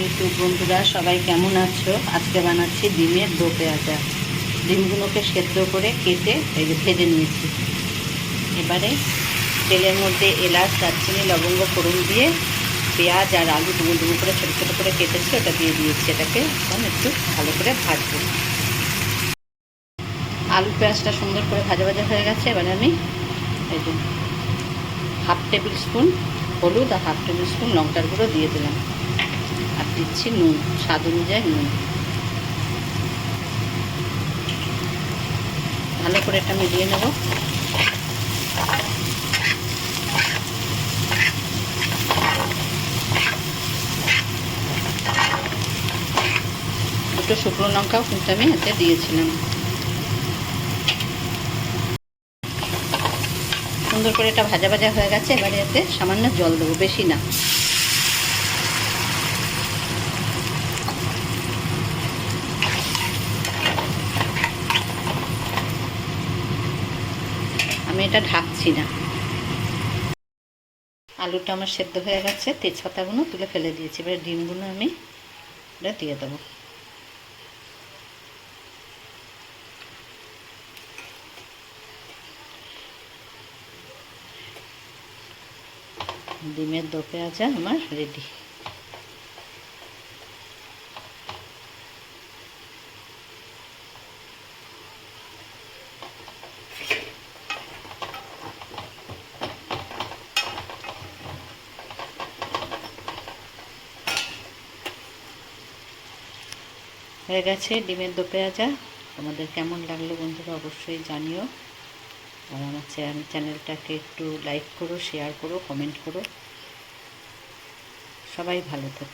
YouTube বন্ধুরা সবাই কেমন আছো? আজকে বানাচ্ছি ডিমের দো পেঁয়াজা। ডিমগুলোকে সেদ্ধ করে কেটে ভেজে নিয়েছি। এবারে তেলের মধ্যে এলাচ, দারচিনি, লবঙ্গ, ফোড়ন দিয়ে পেঁয়াজ আর আলু ডুবো ডুবো করে ছোটো ছোটো করে কেটেছি, ওটা দিয়ে দিয়েছি। এটাকে এখন একটু ভালো করে ভাজবো। আলু পেঁয়াজটা সুন্দর করে ভাজা ভাজা হয়ে গেছে। এবারে আমি এই হাফ টেবিল স্পুন হলুদ আর হাফ টেবিল স্পুন লঙ্কার গুঁড়ো দিয়ে দিলাম। দিচ্ছি নুন, স্বাদ অনুযায়ী নুন। ভালো করে এটা মিলিয়ে নেব। দুটো শুকনো লঙ্কাও কিন্তু আমি এতে দিয়েছিলাম। সুন্দর করে এটা ভাজা ভাজা হয়ে গেছে, এবারে এতে সামান্য জল দেবো, বেশি না। এটা ঢাকছি না। আলুটা আমার সেদ্ধ হয়ে গেছে, তেজপাতাগুলো তুলে ফেলে দিয়েছি। এবার ডিমগুলো আমি এটা দিয়ে দেবো। ডিমের দো পেঁয়াজা আমার রেডি হয়ে গেছে ডিমের দো পেঁয়াজা। তোমাদের কেমন লাগল বন্ধুরা অবশ্যই জানিও। আর আমার চ্যানেলটাকে একটু লাইক করো শেয়ার করো কমেন্ট করো। সবাই ভালো থেকো।